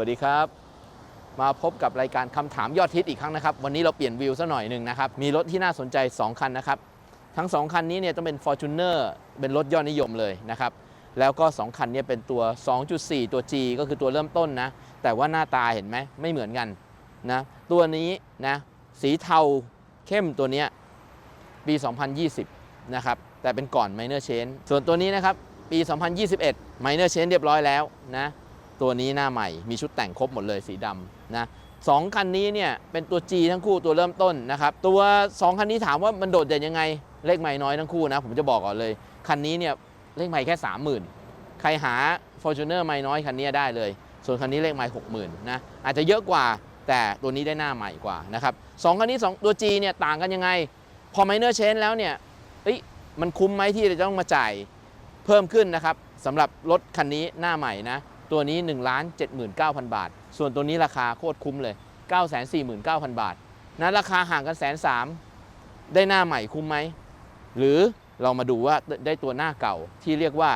สวัสดีครับ มาพบกับรายการคำถามยอดฮิตอีกครั้งนะครับ วันนี้เราเปลี่ยนวิวซะหน่อยหนึ่งนะครับ มีรถที่น่าสนใจ 2 คันนะครับ ทั้ง 2 คันนี้เนี่ยต้องเป็น Fortuner เป็นรถยอดนิยมเลยนะครับ แล้วก็ 2 คันเนี้เป็นตัว 2.4 ตัว G ก็คือตัวเริ่มต้นนะ แต่ว่าหน้าตาเห็นไหมไม่เหมือนกันนะตัวนี้นะสีเทาเข้มตัวเนี้ยปี 2020 นะครับ แต่เป็นก่อน Minor Change ส่วนตัวนี้นะครับปี 2021 Minor Change เรียบร้อยแล้วนะ ตัวนี้หน้าใหม่มีชุดแต่งครบหมดเลยสีดำนะสองคันนี้เนี่ยเป็นตัว G ทั้งคู่ตัวเริ่มต้นนะครับตัว 2 คันนี้ถามว่ามันโดดเด่นยังไง เลขใหม่น้อยทั้งคู่นะ ผมจะบอกก่อนเลย คันนี้เนี่ยเลขใหม่แค่ 30,000 ใครหา Fortuner ไม่น้อยคันนี้ได้เลย ส่วนคันนี้เลขใหม่60,000นะอาจจะเยอะกว่าแต่ตัวนี้ได้หน้าใหม่กว่านะครับสองคันนี้สองตัว G เนี่ยต่างกันยังไง พอ Minor Change แล้วเนี่ยเอ้ยมันคุ้มไหมที่จะต้องมาจ่ายเพิ่มขึ้นนะครับสำหรับรถคันนี้หน้าใหม่นะ ตัวนี้ 1 7 9 0 0 0 บาท ส่วนตัวนี้ราคาโคตรคุ้มเลย 9 4 9 0 0 0 บาท นะราคาห่างกันแสนสามได้หน้าใหม่คุ้มไหม หรือเรามาดูว่าได้ตัวหน้าเก่าที่เรียกว่า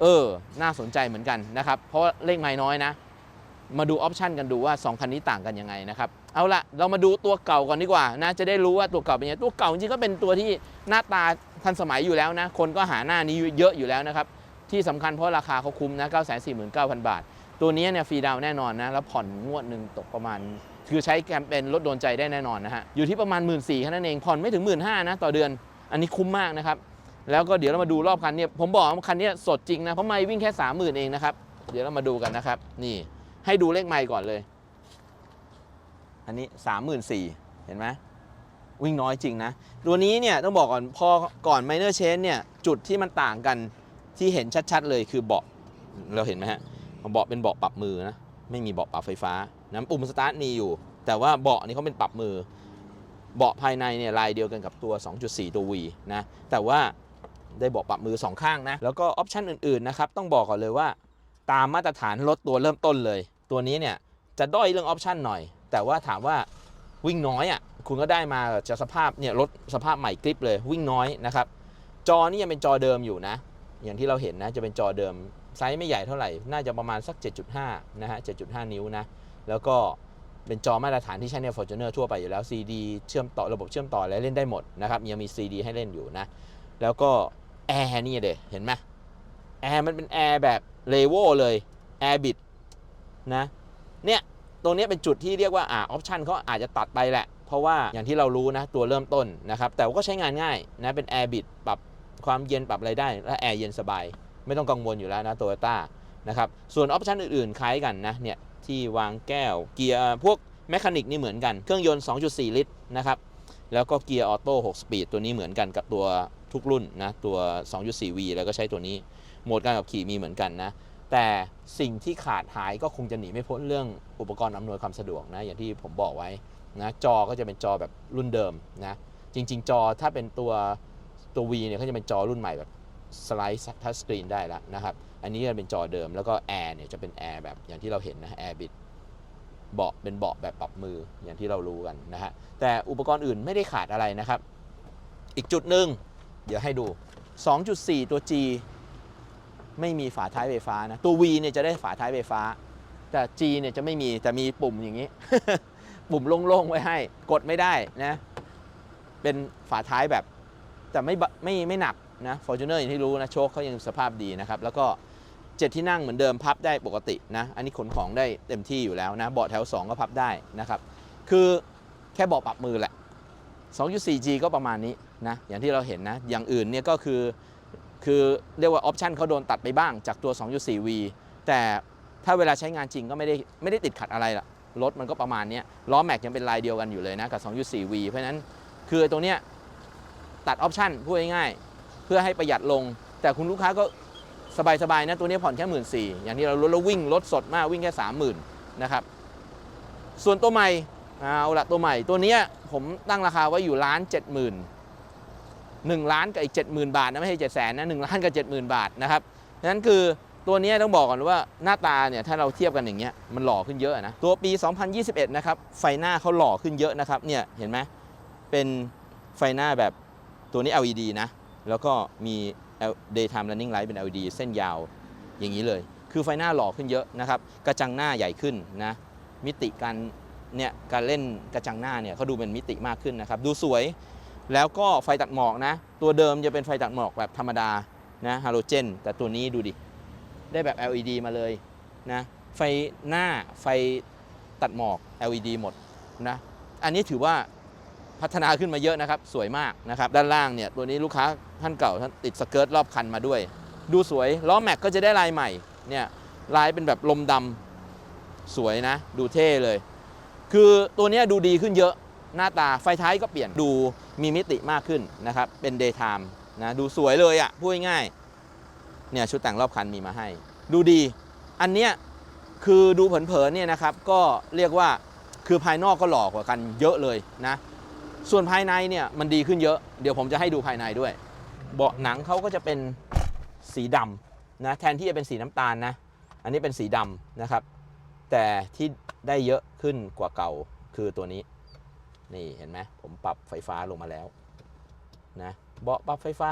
เออ น่าสนใจเหมือนกันนะครับ เพราะเลขไม่น้อยนะ มาดูออปชันกันดูว่า 2 คันนี้ต่างกันยังไงนะครับ เอาละเรามาดูตัวเก่าก่อนดีกว่านะ จะได้รู้ว่าตัวเก่าเป็นยังไง ตัวเก่าจริงๆก็เป็นตัวที่หน้าตาทันสมัยอยู่แล้วนะ คนก็หาหน้านี้เยอะอยู่แล้วนะครับ ที่สำคัญเพราะราคาเขาคุ้มนะ949,000 บาท ตัวนี้เนี่ยฟรีดาวแน่นอนนะ แล้วผ่อนงวดหนึ่งตกประมาณ คือใช้แคมเปญลดโดนใจได้แน่นอนนะฮะ อยู่ที่ประมาณ 1 4ื่นแค่นั้นเอง ผ่อนไม่ถึง 1 5ื่นนะต่อเดือน อันนี้คุ้มมากนะครับ แล้วก็เดี๋ยวเรามาดูรอบคันเนี่ย ผมบอกว่าคันนี้สดจริงนะ เพราะไม่วิ่งแค่ 30,000 เองนะครับ เดี๋ยวเรามาดูกันนะครับ นี่ ให้ดูเลขไม่ก่อนเลย อันนี้ 34,000เห็นไหมวิ่งน้อยจริงนะ ตัวนี้เนี่ยต้องบอกก่อน พอก่อน minor change เนี่ย จุดที่มันต่างกัน ที่เห็นชัดๆเลยคือเบาะเราเห็นไหมฮะเบาะเป็นเบาะปรับมือนะไม่มีเบาะปรับไฟฟ้านะปุ่มสตาร์ทมีอยู่ แต่ว่าเบาะนี่เขาเป็นปรับมือ เบาะภายในเนี่ยลายเดียวกันกับตัว 2.4 ตัว V นะแต่ว่าได้เบาะปรับมือสองข้างนะแล้วก็ออปชันอื่นๆนะครับต้องบอกก่อนเลยว่าตามมาตรฐานรถตัวเริ่มต้นเลย ตัวนี้เนี่ยจะด้อยเรื่องออปชันหน่อย แต่ว่าถามว่าวิ่งน้อยอะคุณก็ได้มาจะสภาพเนี่ยรถสภาพใหม่กริปเลยวิ่งน้อยนะครับจอนี่ยังเป็นจอเดิมอยู่นะ อย่างที่เราเห็นนะจะเป็นจอเดิมไซส์ไม่ใหญ่เท่าไหร่ น่าจะประมาณสัก 7.5 นะฮะ 7.5 นิ้วนะ แล้วก็เป็นจอมาตรฐานที่ใช้ใน Fortuner ทั่วไปอยู่แล้ว CD เชื่อมต่อระบบเชื่อมต่ออะเล่นได้หมดนะครับ ยังมี CD ให้เล่นอยู่นะ แล้วก็แอร์นี่เดเห็นไหมแอร์มันเป็นแอร์แบบเลเวลเลยแอร์บิดนะ เนี่ย ตรงนี้เป็นจุดที่เรียกว่าอ่าออปชันเขาอาจจะตัดไปแหละ เพราะว่าอย่างที่เรารู้นะ ตัวเริ่มต้นนะครับ แต่ว่าก็ใช้งานง่ายนะ เป็นแอร์บิดปรับ ความเย็นปรับอะไรได้ และแอร์เย็นสบาย ไม่ต้องกังวลอยู่แล้วนะโตโยต้านะครับส่วนออปชันอื่นๆ คล้ายกันนะเนี่ยที่วางแก้วเกียร์พวกแมคานิกนี่เหมือนกัน เครื่องยนต์ 2.4 ลิตรนะครับแล้วก็เกียร์ออโต้6สปีดตัวนี้เหมือนกันกับตัวทุกรุ่นนะตัว 2.4V แล้วก็ใช้ตัวนี้โหมดการขับขี่มีเหมือนกันนะแต่สิ่งที่ขาดหายก็คงจะหนีไม่พ้นเรื่องอุปกรณ์อำนวยความสะดวกนะอย่างที่ผมบอกไว้นะจอก็จะเป็นจอแบบรุ่นเดิมนะจริง ๆ จอถ้าเป็นตัว ตัว V เนี่ยเขาจะเป็นจอรุ่นใหม่แบบสไลด์ทัชสกรีนได้แล้วนะครับ อันนี้จะเป็นจอเดิมแล้วก็แอร์เนี่ยจะเป็นแอร์แบบอย่างที่เราเห็นนะแอร์บิดเบาะเป็นเบาะแบบปรับมืออย่างที่เรารู้กันนะฮะแต่อุปกรณ์อื่นไม่ได้ขาดอะไรนะครับ อีกจุดหนึ่งเดี๋ยวให้ดู 2.4 ตัว G ไม่มีฝาท้ายไฟฟ้านะตัว V เนี่ยจะได้ฝาท้ายไฟฟ้า แต่ G เนี่ยจะไม่มีแต่มีปุ่มอย่างนี้ ปุ่มโล่งๆไว้ให้ กดไม่ได้นะ เป็นฝาท้ายแบบ แต่ไม่ไม่ไม่หนักนะ Fortuner อร์อย่างที่รู้นะโชคเขายังสภาพดีนะครับ แล้วก็เจ็ดที่นั่งเหมือนเดิมพับได้ปกตินะ อันนี้ขนของได้เต็มที่อยู่แล้วนะเบาะแถว 2 ก็พับได้นะครับ คือแค่เบาะปรับมือแหละ 2.4G ก็ประมาณนี้นะอย่างที่เราเห็นนะ อย่างอื่นเนี่ยก็คือคือเรียกว่าออปชันเขาโดนตัดไปบ้างจากตัว 2.4V แต่ถ้าเวลาใช้งานจริงก็ไม่ได้ไม่ได้ติดขัดอะไรล่ะรถมันก็ประมาณนี้ล้อแม็กยังเป็นลายเดียวกันอยู่เลยนะกับ 2.4V เพราะฉะนั้นคือตรงเนี้ย ตัดออปชันพูดง่ายๆเพื่อให้ประหยัดลง แต่คุณลูกค้าก็สบายๆนะตัวนี้ผ่อนแค่หมื่นสี่อย่างที่เรารู้แล้ววิ่งรถสดมากวิ่งแค่30,000นนะครับส่วนตัวใหม่เอาละตัวใหม่ตัวนี้ผมตั้งราคาไว้อยู่ล้านเจ็ดหมื่น1ล้านกับอีก70,000บาทนะไม่ใช่7 0 0 0 0นนะ1ล้านกับ70,000บาทนะครับนั้นคือตัวนี้ต้องบอกก่อนว่าหน้าตาเนี่ยถ้าเราเทียบกันอย่างเงี้ยมันหล่อขึ้นเยอะนะตัวปี 2021 นะครับไฟหน้าเขาหล่อขึ้นเยอะนะครับเนี่ยเห็นไหมเป็นไฟหน้าแบบ ตัวนี้ LED นะ แล้วก็มี daytime running light เป็น LED เส้นยาวอย่างนี้เลย คือไฟหน้าหล่อขึ้นเยอะนะครับ กระจังหน้าใหญ่ขึ้นนะ มิติการเนี่ยการเล่นกระจังหน้าเนี่ยเขาดูเป็นมิติมากขึ้นนะครับ ดูสวย แล้วก็ไฟตัดหมอกนะ ตัวเดิมจะเป็นไฟตัดหมอกแบบธรรมดานะฮาโลเจน แต่ตัวนี้ดูดิ ได้แบบ LED มาเลยนะ ไฟหน้าไฟตัดหมอก LED หมดนะ อันนี้ถือว่า พัฒนาขึ้นมาเยอะนะครับ สวยมากนะครับ ด้านล่างเนี่ยตัวนี้ลูกค้าท่านเก่าท่านติดสเกิร์ตรอบคันมาด้วย ดูสวยล้อแม็กก็จะได้ลายใหม่เนี่ยลายเป็นแบบลมดำสวยนะ ดูเท่เลย คือตัวนี้ดูดีขึ้นเยอะหน้าตาไฟท้ายก็เปลี่ยนดูมีมิติมากขึ้นนะครับ เป็น daytime นะดูสวยเลยอะ่ะพูดง่ายๆเนี่ยชุดแต่งรอบคันมีมาให้ ดูดี อันเนี้ยคือดูเผินๆเนี่ยนะครับ ก็เรียกว่าคือภายนอกก็หลอกกว่ากันเยอะเลยนะ ส่วนภายในเนี่ยมันดีขึ้นเยอะเดี๋ยวผมจะให้ดูภายในด้วย เบาะหนังเขาก็จะเป็นสีดำนะแทนที่จะเป็นสีน้ำตาลนะ อันนี้เป็นสีดำนะครับ แต่ที่ได้เยอะขึ้นกว่าเก่าคือตัวนี้ นี่เห็นไหมผมปรับไฟฟ้าลงมาแล้วนะเบาะปรับไฟฟ้า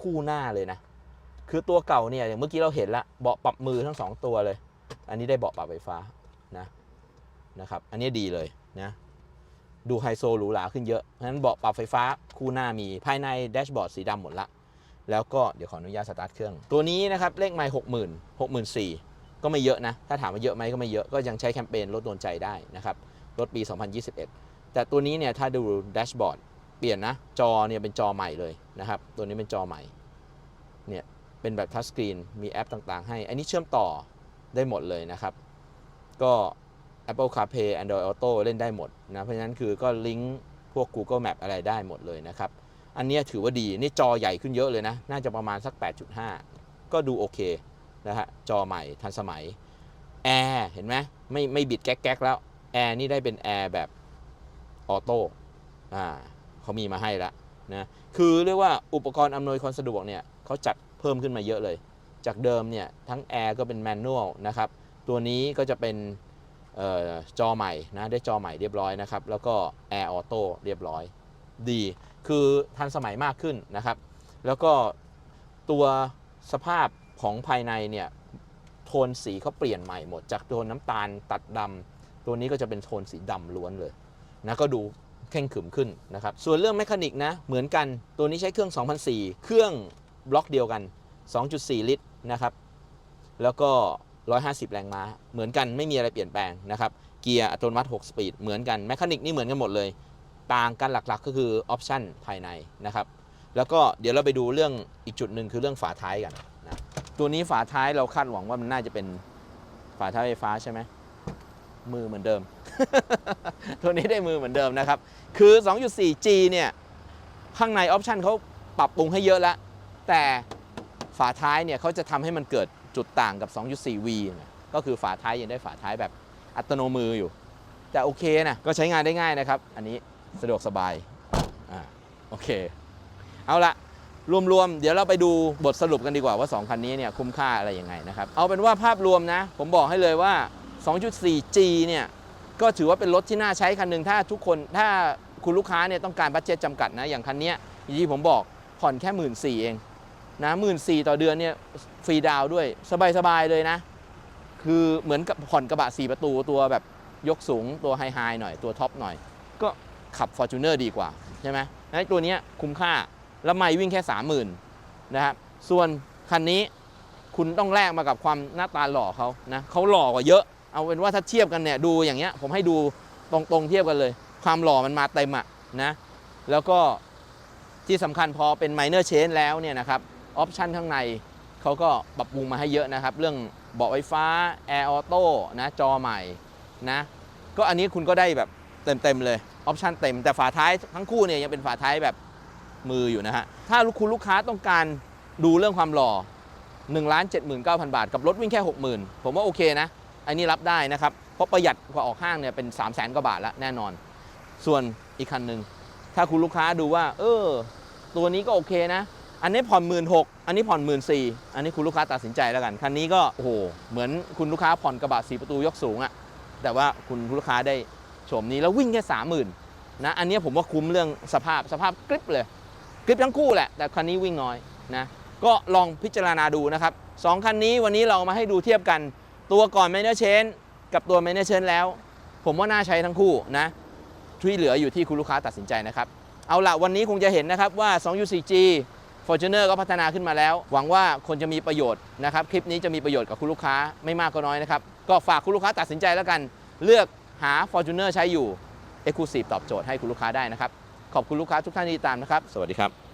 คู่หน้าเลยนะ คือตัวเก่าเนี่ยอย่างเมื่อกี้เราเห็นละเบาะปรับมือทั้งสองตัวเลย อันนี้ได้เบาะปรับไฟฟ้านะนะครับ อันนี้ดีเลยนะ ดูไฮโซหรูหราขึ้นเยอะเพราะฉะนั้นเบาะปรับไฟฟ้าคู่หน้ามีภายในแดชบอร์ดสีดำหมดละ แล้วก็เดี๋ยวขออนุญาตสตาร์ทเครื่อง ตัวนี้นะครับเลขไมล์หกหมื่นหกหมื่นสี่ก็ไม่เยอะนะ ถ้าถามว่าเยอะไหมก็ไม่เยอะก็ยังใช้แคมเปญลดโดนใจได้นะครับรถปี 2021 แต่ตัวนี้เนี่ยถ้าดูแดชบอร์ดเปลี่ยนนะ จอเนี่ยเป็นจอใหม่เลยนะครับ ตัวนี้เป็นจอใหม่เนี่ยเป็นแบบทัชสกรีนมีแอปต่างๆ ให้ อันนี้เชื่อมต่อได้หมดเลยนะครับ ก็ Apple CarPlay Android Auto เล่นได้หมดนะ เพราะฉะนั้นคือก็ลิงก์พวก Google Map อะไรได้หมดเลยนะครับ อันนี้ถือว่าดี นี่จอใหญ่ขึ้นเยอะเลยนะ น่าจะประมาณสัก 8.5 ก็ดูโอเคนะฮะ จอใหม่ทันสมัย แอร์เห็นไหมไม่ไม่บิดแก๊กๆแล้ว แอร์นี่ได้เป็นแอร์แบบออโต้ อ่าเขามีมาให้ละนะ คือเรียกว่าอุปกรณ์อำนวยความสะดวกเนี่ยเขาจัดเพิ่มขึ้นมาเยอะเลย จากเดิมเนี่ยทั้งแอร์ก็เป็นแมนนวลนะครับ ตัวนี้ก็จะเป็น จอใหม่นะได้จอใหม่เรียบร้อยนะครับ แล้วก็แอร์ออโต้เรียบร้อยดี คือทันสมัยมากขึ้นนะครับ แล้วก็ตัวสภาพของภายในเนี่ยโทนสีเขาเปลี่ยนใหม่หมด จากโทนน้ำตาลตัดดำตัวนี้ก็จะเป็นโทนสีดำล้วนเลยนะก็ดูเข่งขึมขึ้นนะครับ ส่วนเรื่องแมคานิกนะ เหมือนกัน ตัวนี้ใช้เครื่อง 2004 เครื่องบล็อกเดียวกัน 2.4 ลิตรนะครับ แล้วก็ 150 แรงม้า เหมือนกันไม่มีอะไรเปลี่ยนแปลงนะครับ เกียร์อัตโนมัติ 6 สปีด เหมือนกันแมคานิกนี่เหมือนกันหมดเลย ต่างกันหลักๆ ก็คือออปชันภายในนะครับ แล้วก็เดี๋ยวเราไปดูเรื่องอีกจุดหนึ่งคือเรื่องฝาท้ายกันนะตัวนี้ฝาท้ายเราคาดหวังว่ามันน่าจะเป็นฝาท้ายไฟฟ้าใช่ไหมมือเหมือนเดิม ตัวนี้ได้มือเหมือนเดิมนะครับ คือ 2.4G เนี่ย ข้างในออปชันเขาปรับปรุงให้เยอะแล้ว แต่ ฝาท้ายเนี่ยเขาจะทำให้มันเกิดจุดต่างกับ 2.4V เนี่ยก็คือฝาท้ายยังได้ฝาท้ายแบบอัตโนมืออยู่ แต่โอเคนะก็ใช้งานได้ง่ายนะครับ อันนี้สะดวกสบายอ่าโอเค เอาละรวมๆ เดี๋ยวเราไปดูบทสรุปกันดีกว่าว่า 2 คันนี้เนี่ยคุ้มค่าอะไรยังไงนะครับ เอาเป็นว่าภาพรวมนะ ผมบอกให้เลยว่า 2.4G เนี่ยก็ถือว่าเป็นรถที่น่าใช้คันหนึ่งถ้าทุกคนถ้าคุณลูกค้าเนี่ยต้องการบัตเจ็ตจำกัดนะอย่างคันนี้ยอย่างที่ผมบอกผ่อนแค่หมื่นสี่เอง นะหมื่นสี่ต่อเดือนเนี่ยฟรีดาวด้วยสบายๆเลยนะ คือเหมือนกับผ่อนกระบะ 4 ประตูตัวแบบยกสูงตัวไฮไฮหน่อยตัวท็อปหน่อย ก็ขับ Fortuner ดีกว่า ใช่ไหมไอ้ตัวนี้คุ้มค่า แล้วไม่วิ่งแค่ 30,000นะครับส่วนคันนี้คุณต้องแลกมากับความหน้าตาหล่อเขานะเขาหล่อกว่าเยอะ เอาเป็นว่าถ้าเทียบกันเนี่ยดูอย่างเงี้ยผมให้ดูตรงๆเทียบกันเลย ความหล่อมันมาเต็มอะนะแล้วก็ที่สำคัญพอเป็น minor change แล้วเนี่ยนะครับ ออปชันข้างในเขาก็ปรับปรุงมาให้เยอะนะครับ เรื่องเบาะไฟฟ้าแอร์ออโต้นะจอใหม่นะก็อันนี้คุณก็ได้แบบเต็มๆเลยออปชันเต็มแต่ฝาท้ายทั้งคู่เนี่ยยังเป็นฝาท้ายแบบมืออยู่นะฮะ ถ้าคุณลูกค้าต้องการดูเรื่องความหล่อ1 7 9 0 0 0 บาท กับรถวิ่งแค่ 60,000 ผมว่าโอเคนะ อันนี้รับได้นะครับ เพราะประหยัดกว่าออกห้างเนี่ยเป็น 3 0 0 0 0 0กว่าบาทและแน่นอน ส่วนอีกคันหนึ่งถ้าคุณลูกค้าดูว่า เออ ตัวนี้ก็โอเคนะ อันนี้ผ่อนหมื่นหกอันนี้ผ่อนหมื่นสี่อันนี้คุณลูกค้าตัดสินใจแล้วกัน คันนี้ก็โอ้โหเหมือนคุณลูกค้าผ่อนกระบะสีประตูยกสูงอะแต่ว่าคุณลูกค้าได้โฉมนี้แล้ววิ่งแค่สามหมื่นนะ อันนี้ผมว่าคุ้มเรื่องสภาพสภาพกริปเลยกริปทั้งคู่แหละ แต่คันนี้วิ่งน้อยนะ ก็ลองพิจารณาดูนะครับสองคันนี้วันนี้เรามาให้ดูเทียบกัน ตัวก่อน Manor Change กับตัว Manor Change แล้ว ผมว่าน่าใช้ทั้งคู่นะที่เหลืออยู่ที่คุณลูกค้าตัดสินใจนะครับ เอาละวันนี้คงจะเห็นนะครับว่า 2U4G Fortuner ก็พัฒนาขึ้นมาแล้ว หวังว่าคนจะมีประโยชน์นะครับ คลิปนี้จะมีประโยชน์กับคุณลูกค้าไม่มากก็น้อยนะครับ ก็ฝากคุณลูกค้าตัดสินใจแล้วกัน เลือกหา Fortuner ใช้อยู่ Exclusive ตอบโจทย์ให้คุณลูกค้าได้นะครับ ขอบคุณลูกค้าทุกท่านที่ติดตามนะครับ สวัสดีครับ